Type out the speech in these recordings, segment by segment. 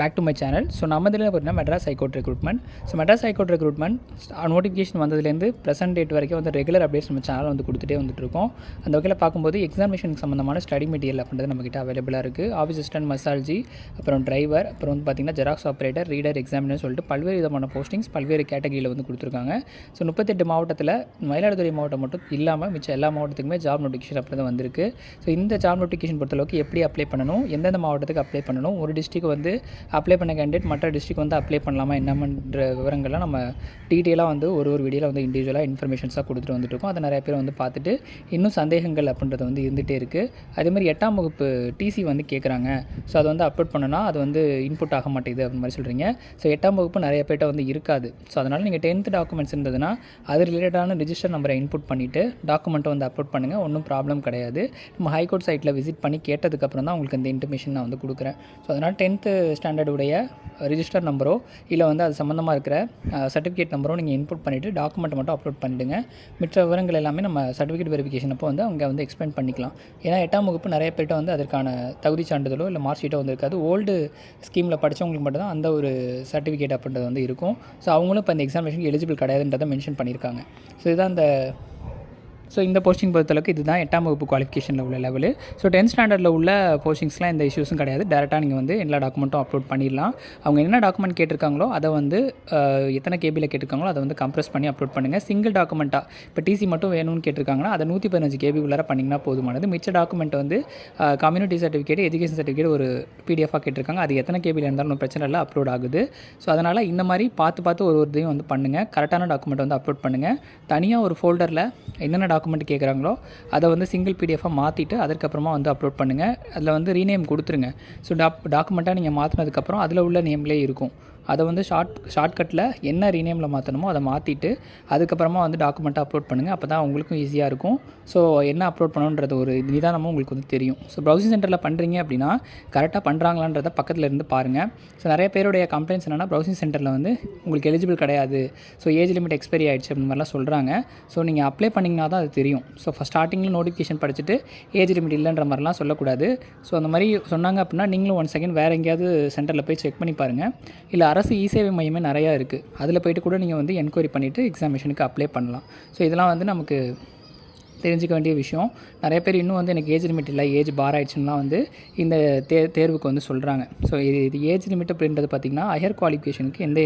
Back to my channel so நம்ம இதில் பார்த்தீங்கன்னா Madras high court recruitment so Madras high court recruitment notification வந்ததுலேருந்து present date வரைக்கும் வந்து ரெகுலர் அப்டேட்ஸ் நம்ம சேனல் வந்து கொடுத்துட்டே வந்துட்டுருக்கோம். அந்த வகையில் பார்க்கும்போது எக்ஸாமினேஷன் சம்மந்தமான ஸ்டடி மெட்டீரியல் அப்படின்றது நம்மக்கிட்ட அவைலபிளாக இருக்குது ஆஃபீஸ் அசிஸ்டன்ட் மசால்ஜி அப்புறம் டிரைவர் அப்புறம் வந்து பார்த்திங்கன்னா ஜெராக்ஸ் ஆப்ரேட்டர் ரீடர் எக்ஸாமினர் சொல்லிட்டு பல்வேறு விதமான போஸ்டிங்ஸ் பல்வேறு கேட்டகரியில் வந்து கொடுத்துருக்காங்க. ஸோ முப்பத்தெட்டு மாவட்டத்தில் மயிலாடுதுறை மாவட்டம் மட்டும் இல்லாமல் மிச்சம் எல்லா மாவட்டத்துக்குமே ஜாப் நோட்டிஃபிகேஷன் அப்படி தான் வந்திருக்கு. ஸோ இந்த ஜாப் நோட்டிஃபிகேஷன் பொறுத்தளவுக்கு எப்படி அப்ளை பண்ணணும் எந்தெந்த மாவட்டத்துக்கு அப்ளை பண்ணணும் ஒரு டிஸ்ட்ரிக் வந்து அப்ளை பண்ண கேண்டிடேட் மற்ற டிஸ்ட்ரிக் வந்து அப்ளை பண்ணலாமா என்னமன்ற விவரங்கள்லாம் நம்ம டீட்டெயிலாக வந்து ஒரு ஒரு வீடியோவில் வந்து இண்டிவிஜுவலாக இன்ஃபர்மேஷன்ஸாக கொடுத்துட்டு வந்துட்டுருக்கோம். அதை நிறைய பேர் வந்து பார்த்துட்டு இன்னும் சந்தேகங்கள் அப்படின்றது வந்து இருந்துகிட்டே இருக்குது அதேமாதிரி எட்டாம் வகுப்பு டிசி வந்து கேட்குறாங்க ஸோ அதை வந்து அப்லோட் பண்ணனா அது வந்து இன்புட் ஆக மாட்டேங்குது அப்படின்னு மாதிரி சொல்கிறீங்க ஸோ எட்டாம் வகுப்பு நிறைய பேர்ட்ட வந்து இருக்காது. ஸோ அதனால் நீங்கள் டென்த்து டாக்குமெண்ட்ஸ் இருந்ததுன்னா அது ரிலேட்டடான ரிஜிஸ்டர் நம்பரை இன்புட் பண்ணிவிட்டு டாக்குமெண்ட்டை வந்து அப்லோட் பண்ணுங்கள் ஒன்றும் ப்ராப்ளம் கிடையாது. நம்ம ஹைகோர்ட் சைட்டில் விசிட் பண்ணி கேட்டதுக்கப்புறம் தான் உங்களுக்கு இந்த இன்ஃபர்மேஷன் நான் வந்து கொடுக்குறேன். ஸோ அதனால் டென்த்து ஸ்டாண்டர்டுடைய ரிஜிஸ்டர் நம்பரோ இல்லை வந்து அது சம்மந்தமாக இருக்கிற சர்டிஃபிகேட் நம்பரோ நீங்கள் இன்புட் பண்ணிவிட்டு டாக்குமெண்ட் மட்டும் அப்லோட் பண்ணிடுங்க. மிற்ற விவரங்கள் எல்லாமே நம்ம சர்டிஃபிகேட் வெரிஃபிகேஷன் அப்போ வந்து அவங்க வந்து எக்ஸ்பிளைன் பண்ணிக்கலாம். ஏன்னா எட்டாம் வகுப்பு நிறைய பேர்கிட்ட வந்து அதற்கான தகுதி சான்றிதழோ இல்லை மார்க் ஷீட்டோ வந்து இருக்காது. ஓல்டு ஸ்கீமில் படித்தவங்களுக்கு மட்டும் தான் அந்த ஒரு சர்டிஃபிகேட் அப்படின்றது வந்து இருக்கும். ஸோ அவங்களும் இப்போ இந்த எக்ஸாமினேஷன் எலிஜிபிள் கிடையாதுன்றதை மென்ஷன் பண்ணியிருக்காங்க. ஸோ இதுதான் அந்த ஸோ இந்த போஸ்டிங் பொறுத்தளவுக்கு இதுதான் எட்டாம் வகுப்பு குவாலிஃபிகேஷனில் உள்ள லெவலு ஸோ டென்த் ஸ்டாண்டர்டில் உள்ள போஸ்டிங்ஸ்லாம் எந்த இஷ்யூஸும் கிடையாது. டேரெக்டாக நீங்கள் வந்து எல்லா டாக்குமெண்ட்டும் அப்லோட் பண்ணிடலாம். அவங்க என்ன டாக்குமெண்ட் கேட்டிருக்காங்களோ அதை வந்து எத்தனை கேபியில் கேட்டிருக்காங்களோ அதை வந்து கம்ப்ரெஸ் பண்ணி அப்லோட் பண்ணுங்கள் சிங்கிள் டாக்குமெண்ட்டாக இப்போ டிசி மட்டும் வேணும்னு கேட்டிருக்காங்கன்னா அதை நூற்றி பதினஞ்சு கேபி உள்ளார பண்ணிங்கன்னா போதுமானது. மிச்ச டாக்குமெண்ட் வந்து கம்யூனிட்டி சர்டிஃபிகேட் எஜுகேஷன் சர்டிஃபிகேட் ஒரு பிடிஎஃபாக கேட்டிருக்காங்க. அது எத்தனை கேபியில் இருந்தாலும் ஒன்றும் பிரச்சனை இல்லை அப்லோட் ஆகுது. ஸோ அதனால் இந்த மாதிரி பார்த்து பார்த்து ஒரு ஒரு இதையும் வந்து பண்ணுங்கள் கரெக்டான டாக்குமெண்ட் வந்து அப்லோட் பண்ணுங்கள் தனியாக ஒரு ஃபோல்டரில் என்னென்ன டாக்குமெண்ட் கேட்குறாங்களோ அதை வந்து சிங்கிள் பிடிஎஃபாக மாற்றிட்டு அதுக்கப்புறமா வந்து அப்லோட் பண்ணுங்கள் அதில் வந்து ரீநேம் கொடுத்துருங்க. ஸோ டாக் டாக்குமெண்ட்டாக நீங்கள் மாற்றினதுக்கப்புறம் அதில் உள்ள நேம்லேயே இருக்கும். அதை வந்து ஷார்ட் ஷார்ட்கட்டில் என்ன ரீநேமில் மாற்றணுமோ அதை மாற்றிட்டு அதுக்கப்புறமா வந்து டாக்குமெண்ட்டை அப்லோட் பண்ணுங்கள் அப்போ தான் உங்களுக்கும் ஈஸியாக இருக்கும். ஸோ என்ன அப்லோட் பண்ணணுன்றது ஒரு நிதானமும் உங்களுக்கு வந்து தெரியும். ஸோ ப்ரௌசிங் சென்டரில் பண்ணுறீங்க அப்படின்னா கரெக்டாக பண்ணுறாங்களான்றத பக்கத்தில் இருந்து பாருங்கள் ஸோ நிறைய பேருடைய கம்ப்ளைண்ட்ஸ் என்னென்னா ப்ரௌசிங் சென்டரில் வந்து உங்களுக்கு எலிஜிபிள் கிடையாது. ஸோ ஏஜ் லிமிட் எக்ஸ்பைரி ஆகிடுச்சு அப்படின்னு மாதிரிலாம் சொல்கிறாங்க ஸோ நீங்கள் அப்ளை பண்ணிங்கன்னா தான் அது தெரியும். ஸோ ஃபஸ்ட் ஸ்டார்டிங்கில் நோட்டிஃபிகேஷன் படிச்சுட்டு ஏஜ் லிமிட் இல்லைன்ற மாதிரிலாம் சொல்லக்கூடாது. ஸோ அந்த மாதிரி சொன்னாங்க அப்படின்னா நீங்களும் ஒன் செகண்ட் வேறு எங்கேயாவது சென்டரில் போய் செக் பண்ணி பாருங்கள் இல்லை அரசு இ சேவை மையமே நிறையா இருக்குது அதில் போயிட்டு கூட நீங்கள் வந்து என்கொயரி பண்ணிவிட்டு எக்ஸாமினேஷனுக்கு அப்ளை பண்ணலாம். ஸோ இதெல்லாம் வந்து நமக்கு தெரிஞ்சுக்க வேண்டிய விஷயம். நிறைய பேர் இன்னும் வந்து எனக்கு ஏஜ் லிமிட் இல்லை. ஏஜ் பார் ஆயிடுச்சுன்னா வந்து இந்த தே தேர்வுக்கு வந்து சொல்கிறாங்க ஸோ இது இது ஏஜ் லிமிட் அப்படின்றது பார்த்திங்கன்னா ஹையர் குவாலிஃபிகேஷனுக்கு எந்த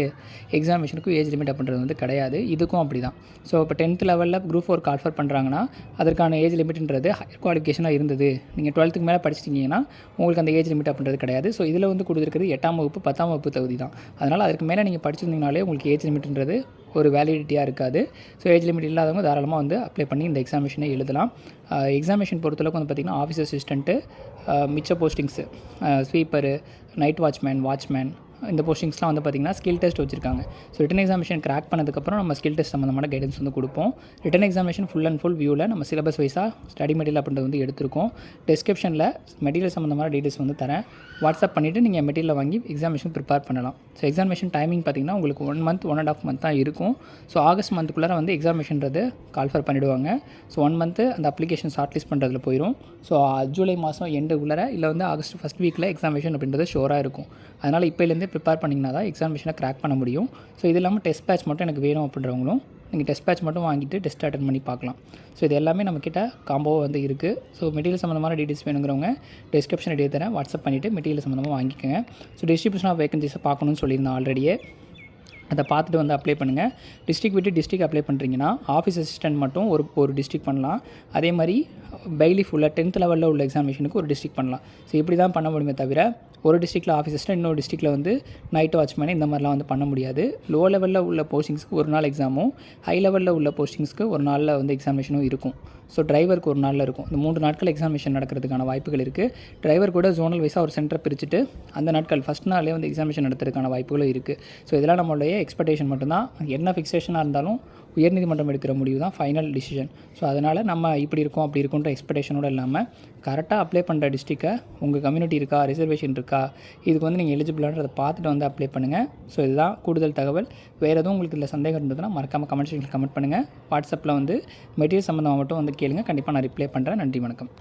எக்ஸாமினேஷனுக்கும் ஏஜ் லிமிட் அப்படின்றது வந்து கிடையாது. இதுக்கும் அப்படி தான் ஸோ இப்போ டென்த் லெவலில் குரூப் ஃபோர் ஆஃபர் பண்ணுறாங்கன்னா அதற்கான ஏஜ் லிமிட்ன்றது ஹையர் குவாலிஃபிகேஷனாக இருந்தது. நீங்கள் டுவெல்த்துக்கு மேலே படிச்சிட்டிங்கன்னா உங்களுக்கு அந்த ஏஜ் லிமிட் அப்படின்றது கிடையாது. ஸோ இதில் வந்து கொடுத்துருக்கிறது எட்டாம் வகுப்பு பத்தாம் வகுப்பு தகுதி தான் அதனால் அதுக்கு மேலே நீங்கள் படிச்சிருந்தீங்கனாலே உங்களுக்கு ஏஜ் லிமிட்ன்றது ஒரு வேலிடிட்டியாக இருக்காது. ஸோ ஏஜ் லிமிட் இல்லாதவங்க தாராளமாக வந்து அப்ளை பண்ணி இந்த எக்ஸாமினேஷனை எழுதலாம். எக்ஸாமினேஷன் பொறுத்தளவுக்கு வந்து பார்த்திங்கன்னா ஆஃபீஸ் அசிஸ்டண்ட்டு மிச்ச postings sweeper night watchman watchman இந்த போஸ்டிங்ஸ்லாம் வந்து பார்த்திங்கன்னா ஸ்கில் டெஸ்ட் வச்சிருக்காங்க. ஸோ ரிட்டன் எக்ஸாமினேஷன் கிராக் பண்ணதுக்கப்புறம் நம்ம ஸ்கில் டெஸ்ட் சம்மந்தமான கைடன்ஸ் வந்து கொடுப்போம். Written examination full and full வியூவில் நம்ம சிலபஸ் வைஸாக ஸ்டடி மெட்டீரியல் அப்படின்றது வந்து எடுத்திருக்கோம். டிஸ்கிரிப்ஷனில் மெட்டீரியல் சம்மந்தமான டீட்டெயில்ஸ் வந்து தரேன். வாட்ஸ்அப் பண்ணிவிட்டு நீங்கள் மெட்டீரியல் வாங்கி எக்ஸாமினேஷன் ப்ரிப்பேர் பண்ணலாம். ஸோ எக்ஸாமினேஷன் டைமிங் பார்த்திங்கன்னா உங்களுக்கு one month one and half month தான் இருக்கும். ஸோ ஆகஸ்ட் மந்த்துக்குள்ளே வந்து எக்ஸாமினேஷன்றது கால்ஃபர் பண்ணிவிடுவாங்க ஸோ ஒன் மந்த்து அந்த அப்ளிகேஷன் ஷார்ட் லிஸ்ட் பண்ணுறதுல போயிடும் ஸோ ஜூலை மாதம் எண்டு உள்ளே இல்லை வந்து ஆகஸ்ட் ஃபஸ்ட் வீக்கில் எக்ஸாமினேஷன் அப்படின்றது ஸ்டோராக இருக்கும். அதனால் இப்போலேருந்தே ப்ரிப்பேர் பண்ணிங்கன்னா தான் எக்ஸாமினேஷனை கிராக் பண்ண முடியும். ஸோ இது இல்லாமல் டெஸ்ட் பேட்ச் மட்டும் எனக்கு வேணும் அப்படின்றவங்களும் நீங்கள் டெஸ்ட் பேட்ச் மட்டும் வாங்கிட்டு டெஸ்ட் அட்டன் பண்ணி பார்க்கலாம். ஸோ இது எல்லாமே நம்மக்கிட்ட காம்போ வந்து இருக்குது ஸோ மெட்டீரியல் சம்மந்தமான டீட்டெயில்ஸ் வேணுங்கிறவங்க டிஸ்கிரிப்ஷன் எழுதி தரேன். வாட்ஸ்அப் பண்ணிவிட்டு மெட்டீரியல் சம்மந்தமாக வாங்கிக்கோங்க. ஸோ டிஸ்ட்ரிபியூஷன் ஆஃப் வேகன்சிஸை பார்க்கணும்னு சொல்லியிருந்தேன் ஆல்ரெடியே அதை பார்த்துட்டு வந்து அப்ளை பண்ணுங்கள் டிஸ்ட்ரிக் விட்டு டிஸ்ட்ரிக் அப்ளை பண்ணுறீங்கன்னா ஆஃபீஸ் அசிஸ்டன்ட் மட்டும் ஒரு ஒரு டிஸ்ட்ரிக் பண்ணலாம். அதே மாதிரி பெய்லி ஃபுல்லாக டென்த் லெவலில் உள்ள எக்ஸாமினேஷனுக்கு ஒரு டிஸ்ட்ரிக் பண்ணலாம். ஸோ இப்படி தான் பண்ண முடியுமே தவிர ஒரு டிஸ்ட்ரிக்டில் ஆஃபீஸர்ஸ்னால் இன்னொரு டிஸ்ட்ரிக்ட்டில் வந்து நைட் வாட்ச்மேன் இந்த மாதிரிலாம் வந்து பண்ண முடியாது. லோ லெவலில் உள்ள போஸ்டிங்ஸ்க்கு ஒரு நாள் எக்ஸாமும் ஹை லெவலில் உள்ள போஸ்டிங்ஸ்க்கு ஒரு நாளில் வந்து எக்ஸாமினேஷனும் இருக்கும். ஸோ டிரைவருக்கு ஒரு நாளில் இருக்கும். இந்த மூன்று நாட்கள் எக்ஸாமினேஷன் நடக்கிறதுக்கான வாய்ப்புகள் இருக்குது டிரைவர் கூட ஜோனல் வைஸாக ஒரு சென்டரை பிரிச்சுட்டு அந்த நாட்கள் ஃபஸ்ட் நாளே வந்து எக்ஸாமினேஷன் நடத்துறதுக்கான வாய்ப்புகளும் இருக்குது ஸோ இதெல்லாம் நம்மளுடைய எக்ஸ்பெக்டேஷன் மட்டும்தான். என்ன ஃபிக்ஸேஷனாக இருந்தாலும் உயர்நீதிமன்றம் எடுக்கிற முடிவு தான் ஃபைனல் டிசிஷன் ஸோ அதனால் நம்ம இப்படி இருக்கோம் அப்படி இருக்குன்ற எக்ஸ்பெக்டேஷனோட இல்லாமல் கரெக்டாக அப்ளை பண்ணுற டிஸ்ட்ரிக்டை உங்கள் கம்யூனிட்டி இருக்கா ரிசர்வேஷன் இருக்கா இதுக்கு வந்து நீங்கள் எலிஜிபிளான்றதை பார்த்துட்டு வந்து அப்ளை பண்ணுங்கள் ஸோ இதுதான் கூடுதல் தகவல். வேறு எதுவும் உங்களுக்கு இதில் சந்தேகம் இருந்ததுன்னா மறக்காமல் கமெண்ட் செக்ஷனில் கமெண்ட் பண்ணுங்கள் வாட்ஸ்அப்பில் வந்து மெட்டீரியல் சம்மந்தமாக மட்டும் வந்து கேளுங்க. கண்டிப்பாக நான் ரிப்ளை பண்ணுறேன் நன்றி வணக்கம்.